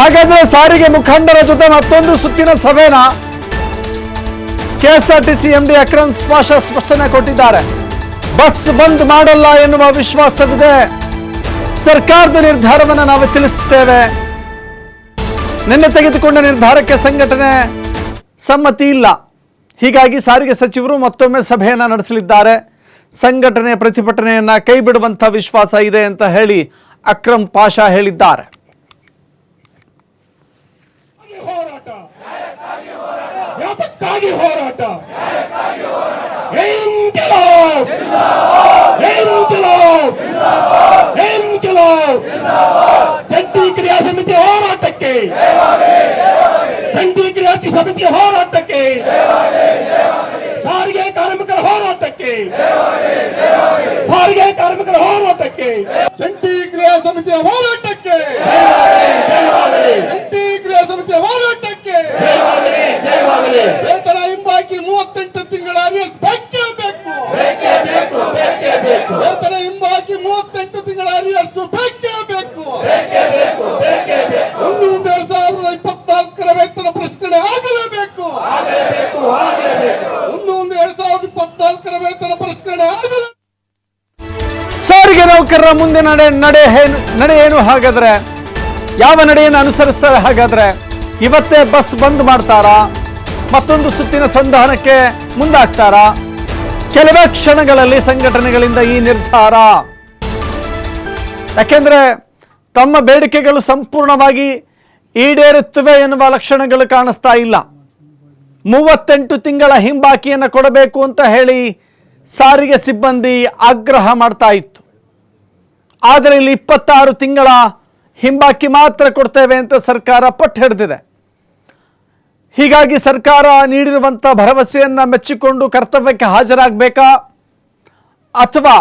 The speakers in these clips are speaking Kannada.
ಹಾಗಾದ್ರೆ ಸಾರಿಗೆ ಮುಖಂಡರ ಜೊತೆ ಮತ್ತೊಂದು ಸುತ್ತಿನ ಸಭೆನ ಕೆಎಸ್ಆರ್ಟಿಸಿ ಎಂಡಿ ಅಕ್ರಮ್ ಸ್ಪಾಶ ಸ್ಪಷ್ಟನೆ ಕೊಟ್ಟಿದ್ದಾರೆ. ಬಸ್ ಬಂದ್ ಮಾಡಲ್ಲ ಎನ್ನುವ ವಿಶ್ವಾಸವಿದೆ. ಸರ್ಕಾರದ ನಿರ್ಧಾರವನ್ನು ನಾವು ತಿಳಿಸುತ್ತೇವೆ ನಿನ್ನೆ ತೆಗೆದುಕೊಂಡ ನಿರ್ಧಾರಕ್ಕೆ ಸಂಘಟನೆ ಸಮ್ಮತಿ ಇಲ್ಲ. ಹೀಗಾಗಿ ಸಾರಿಗೆ ಸಚಿವರು ಮತ್ತೊಮ್ಮೆ ಸಭೆಯನ್ನು ನಡೆಸಲಿದ್ದಾರೆ. ಸಂಘಟನೆ ಪ್ರತಿಭಟನೆಯನ್ನ ಕೈ ಬಿಡುವಂಥ ವಿಶ್ವಾಸ ಇದೆ ಅಂತ ಹೇಳಿ ಅಕ್ರಮ್ ಪಾಷಾ ಹೇಳಿದ್ದಾರೆ ಹೋರಾಟ ಯಾತಕ್ಕಾಗಿ ಹೋರಾಟ ಇನ್ಕಿಲಾಬ್ ಇನ್ಕಿಲಾಬ್ ಇನ್ಕಿಲಾಬ್ ಜಂಟಿ ಕ್ರಿಯಾ ಸಮಿತಿ ಹೋರಾಟಕ್ಕೆ ಜಂಟಿ ಕ್ರಿಯಾ ಸಮಿತಿ ಹೋರಾಟಕ್ಕೆ ಸಾರಿಗೆ ಕಾರ್ಮಿಕರ ಹೋರಾಟಕ್ಕೆ ಸಾರಿಗೆ ಕಾರ್ಮಿಕರ ಹೋರಾಟಕ್ಕೆ ಜಂಟಿ ಕ್ರಿಯಾ ಸಮಿತಿಯ ಹೋರಾಟಕ್ಕೆ ಜಯವಾಗಲಿ ಜಂಟಿ ಕ್ರಿಯಾ ಸಮಿತಿಯ ಹೋರಾಟಕ್ಕೆ ಜಯವಾಗಲಿ ಜಯವಾಗಲಿ ವೇತನ ಹಿಂಬಾಕಿ ಮೂವತ್ತೆಂಟು ತಿಂಗಳ ಅರಿಯರ್ಸ್ ಬೇಕೇ ಬೇಕು ಬೇಕೇ ಬೇಕು ಬೇಕೇ ಬೇಕು ವೇತನ ಹಿಂಬಾಕಿ ಮೂವತ್ತೆಂಟು ತಿಂಗಳ ಅರಿಯರ್ಸ್ ಬೇಕೇ ಬೇಕು. ಒಂದು ಎರಡ್ ಸಾವಿರದ ಇಪ್ಪತ್ನಾಲ್ಕರ ವೇತನ ಪ್ರಶ್ನೆ ಆಗಲೇಬೇಕು ಆಗಲೇಬೇಕು ಆಗಲೇಬೇಕು ಒಂದು ಒಂದು ಎರಡ್ ಸಾವಿರದ ಇಪ್ಪತ್ನಾಲ್ಕರ ವೇತನ ಪ್ರಶ್ನೆ ಆಗಲೇ ಸಾರಿಗೆ ನೌಕರರ ಮುಂದೆ ನಡೆ ನಡೆ ಏನು ನಡೆ ಏನು ಹಾಗಾದ್ರೆ? ಯಾವ ನಡೆಯನ್ನು ಅನುಸರಿಸ್ತಾರೆ ಹಾಗಾದ್ರೆ? ಇವತ್ತೇ ಬಸ್ ಬಂದ್ ಮಾಡ್ತಾರಾ? ಮತ್ತೊಂದು ಸುತ್ತಿನ ಸಂಧಾನಕ್ಕೆ ಮುಂದಾಗ್ತಾರಾ? ಕೆಲವೇ ಕ್ಷಣಗಳಲ್ಲಿ ಸಂಘಟನೆಗಳಿಂದ ಈ ನಿರ್ಧಾರ. ಯಾಕೆಂದ್ರೆ ತಮ್ಮ ಬೇಡಿಕೆಗಳು ಸಂಪೂರ್ಣವಾಗಿ ಈಡೇರುತ್ತವೆ ಎನ್ನುವ ಲಕ್ಷಣಗಳು ಕಾಣಿಸ್ತಾ ಇಲ್ಲ. ಮೂವತ್ತೆಂಟು ತಿಂಗಳ ಹಿಂಬಾಕಿಯನ್ನು ಕೊಡಬೇಕು ಅಂತ ಹೇಳಿ ಸಾರಿಗೆ ಸಿಬ್ಬಂದಿ ಆಗ್ರಹ ಮಾಡ್ತಾ ಇತ್ತು. ಆದರೆ ಇಲ್ಲಿ ಇಪ್ಪತ್ತಾರು ತಿಂಗಳ ಹಿಂಬಾಕಿ ಮಾತ್ರ ಕೊಡ್ತೇವೆ ಅಂತ ಸರ್ಕಾರ ಪಟ್ಟು ಹಿಡಿದಿದೆ. ಹೀಗಾಗಿ ಸರ್ಕಾರ ನೀಡಿರುವಂಥ ಭರವಸೆಯನ್ನು ಮೆಚ್ಚಿಕೊಂಡು ಕರ್ತವ್ಯಕ್ಕೆ ಹಾಜರಾಗಬೇಕಾ? ಅಥವಾ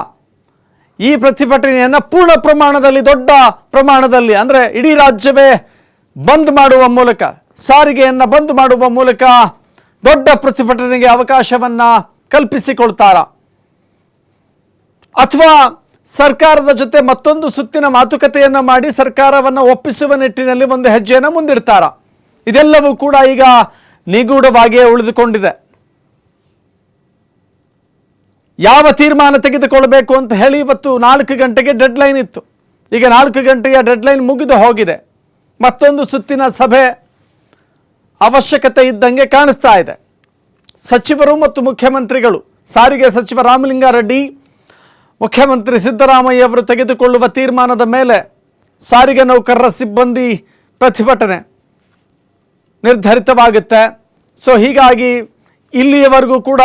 ಈ ಪ್ರತಿಭಟನೆಯನ್ನು ಪೂರ್ಣ ಪ್ರಮಾಣದಲ್ಲಿ, ದೊಡ್ಡ ಪ್ರಮಾಣದಲ್ಲಿ, ಅಂದರೆ ಇಡೀ ರಾಜ್ಯವೇ ಬಂದ್ ಮಾಡುವ ಮೂಲಕ, ಸಾರಿಗೆಯನ್ನು ಬಂದ್ ಮಾಡುವ ಮೂಲಕ ದೊಡ್ಡ ಪ್ರತಿಭಟನೆಗೆ ಅವಕಾಶವನ್ನ ಕಲ್ಪಿಸಿಕೊಳ್ತಾರ? ಅಥವಾ ಸರ್ಕಾರದ ಜೊತೆ ಮತ್ತೊಂದು ಸುತ್ತಿನ ಮಾತುಕತೆಯನ್ನು ಮಾಡಿ ಸರ್ಕಾರವನ್ನು ಒಪ್ಪಿಸುವ ನಿಟ್ಟಿನಲ್ಲಿ ಒಂದು ಹೆಜ್ಜೆಯನ್ನು ಮುಂದಿಡ್ತಾರ? ಇದೆಲ್ಲವೂ ಕೂಡ ಈಗ ನಿಗೂಢವಾಗಿಯೇ ಉಳಿದುಕೊಂಡಿದೆ. ಯಾವ ತೀರ್ಮಾನ ತೆಗೆದುಕೊಳ್ಳಬೇಕು ಅಂತ ಹೇಳಿ ಇವತ್ತು ನಾಲ್ಕು ಗಂಟೆಗೆ ಡೆಡ್ಲೈನ್ ಇತ್ತು. ಈಗ ನಾಲ್ಕು ಗಂಟೆಯ ಡೆಡ್ಲೈನ್ ಮುಗಿದು ಹೋಗಿದೆ. ಮತ್ತೊಂದು ಸುತ್ತಿನ ಸಭೆ ಅವಶ್ಯಕತೆ ಇದ್ದಂಗೆ ಕಾಣಿಸ್ತಾ ಇದೆ. ಸಚಿವರು ಮತ್ತು ಮುಖ್ಯಮಂತ್ರಿಗಳು, ಸಾರಿಗೆ ಸಚಿವ ರಾಮಲಿಂಗಾರೆಡ್ಡಿ, ಮುಖ್ಯಮಂತ್ರಿ ಸಿದ್ದರಾಮಯ್ಯ ಅವರು ತೆಗೆದುಕೊಳ್ಳುವ ತೀರ್ಮಾನದ ಮೇಲೆ ಸಾರಿಗೆ ನೌಕರರ ಸಿಬ್ಬಂದಿ ಪ್ರತಿಭಟನೆ. ನಿರ್ಧರಿತವಾಗುತ್ತೆ. ಸೊ ಹೀಗಾಗಿ ಇಲ್ಲಿಯವರೆಗೂ ಕೂಡ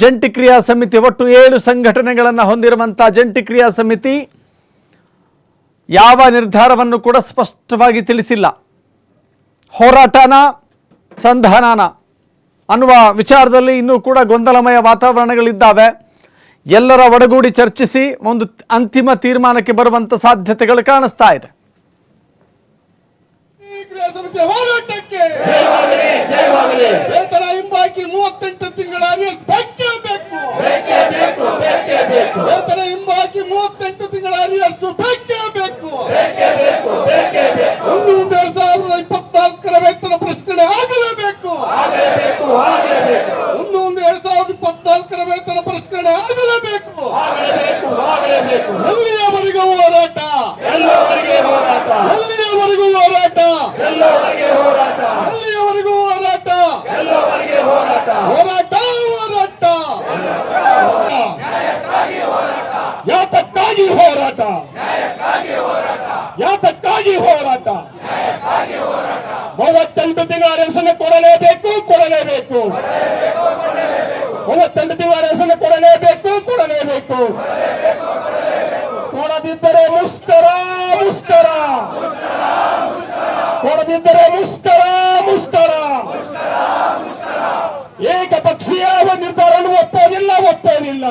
ಜಂಟಿ ಕ್ರಿಯಾ ಸಮಿತಿ ಒಟ್ಟು ಏಳು ಸಂಘಟನೆಗಳನ್ನು ಹೊಂದಿರುವಂಥ ಜಂಟಿ ಕ್ರಿಯಾ ಸಮಿತಿ ಯಾವ ನಿರ್ಧಾರವನ್ನು ಕೂಡ ಸ್ಪಷ್ಟವಾಗಿ ತಿಳಿಸಿಲ್ಲ. ಹೋರಾಟನ, ಸಂಧಾನನ ಅನ್ನುವ ವಿಚಾರದಲ್ಲಿ ಇನ್ನೂ ಕೂಡ ಗೊಂದಲಮಯ ವಾತಾವರಣಗಳಿದ್ದಾವೆ. ಎಲ್ಲರ ಒಡಗೂಡಿ ಚರ್ಚಿಸಿ ಒಂದು ಅಂತಿಮ ತೀರ್ಮಾನಕ್ಕೆ ಬರುವಂಥ ಸಾಧ್ಯತೆಗಳು ಕಾಣಿಸ್ತಾ ಇದೆ. ಕ್ರಿಯಾ ಸಮಿತಿ ಹೋರಾಟಕ್ಕೆ ವೇತನ ಹಿಂಬಾಕಿ ಮೂವತ್ತೆಂಟು ತಿಂಗಳ ಅರಿಯರ್ಸ್ ಬೇಕೇ. ಬೇಕು ವೇತನ ಹಿಂಬಾಕಿ ಮೂವತ್ತೆಂಟು ತಿಂಗಳ ಅರಿಯರ್ಸ್ ಬೇಕೇ. ಬೇಕು ಒಂದು ಎರಡ್ ಸಾವಿರದ ಇಪ್ಪತ್ನಾಲ್ಕರ ವೇತನ ಪ್ರಶ್ನೆ ಆಗಲೇಬೇಕು. ಒಂದು ಒಂದು ಎರಡ್ ಸಾವಿರದ ಇಪ್ಪತ್ನಾಲ್ಕರ ವೇತನ ಪರಿಷ್ಕರಣೆ ಆಗಲೇಬೇಕು. ಎಲ್ಲಿಯವರೆಗೂ ಹೋರಾಟ? ಎಲ್ಲವರೆಗೆ ಹೋರಾಟ? ಎಲ್ಲವರೆಗೆ ಹೋರಾಟ. ಅಲ್ಲಿಯವರೆಗೂ ಹೋರಾಟ. ಎಲ್ಲವರೆಗೆ ಹೋರಾಟ. ಹೋರಾಟ ಹೋರಾಟ. ಯಾತಕ್ಕಾಗಿ ಹೋರಾಟ. ಯಾತಕ್ಕಾಗಿ ಹೋರಾಟ. ಮೂವತ್ತೆಂಟು ತಿಂಗಳ ರೇಷನ್ ಕೊಡಲೇಬೇಕು ಕೊಡಲೇಬೇಕು. ಮೂವತ್ತೆಂಟು ತಿಂಗಳ ರೇಷನ್ ಕೊಡಲೇಬೇಕು ಕೊಡಲೇಬೇಕು. ಕೊಡದಿದ್ದರೆ ಮುಷ್ಕರ ಮುಷ್ಕರ. ಕೊಡದಿದ್ದರೆ ಮುಷ್ಕರ ಮುಷ್ಕರ ಏಕಪಕ್ಷೀಯ ನಿರ್ಧಾರವನ್ನು ಒಪ್ಪೋದಿಲ್ಲ ಒಪ್ಪೋದಿಲ್ಲ.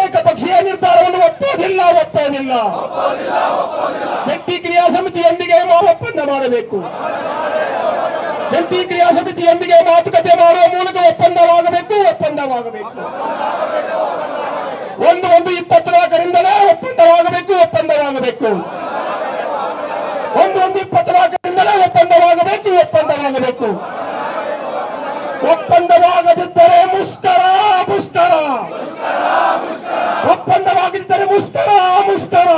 ಏಕಪಕ್ಷೀಯ ನಿರ್ಧಾರವನ್ನು ಒಪ್ಪೋದಿಲ್ಲ ಒಪ್ಪೋದಿಲ್ಲ. ಜಂಟಿ ಕ್ರಿಯಾ ಸಮಿತಿಯೊಂದಿಗೆ ಒಪ್ಪಂದ ಮಾಡಬೇಕು. ಜಂಟಿ ಕ್ರಿಯಾ ಸಮಿತಿಯೊಂದಿಗೆ ಮಾತುಕತೆ ಮಾಡುವ ಮೂಲಕ ಒಪ್ಪಂದವಾಗಬೇಕು ಒಪ್ಪಂದವಾಗಬೇಕು. ಒಂದು ಒಂದು ಇಪ್ಪತ್ನಾಲ್ಕರಿಂದಲೇ ಒಪ್ಪಂದವಾಗಬೇಕು ಒಪ್ಪಂದವಾಗಬೇಕು. ಒಂದು ಒಂದು ಇಪ್ಪತ್ನಾಲ್ಕರಿಂದಲೇ ಒಪ್ಪಂದವಾಗಬೇಕು ಒಪ್ಪಂದವಾಗಬೇಕು ಒಪ್ಪಂದವಾಗದಿದ್ದರೆ ಮುಷ್ಕರ ಮುಷ್ಕರ ಒಪ್ಪಂದವಾಗಿದ್ದರೆ ಮುಷ್ಕರ ಮುಷ್ಕರ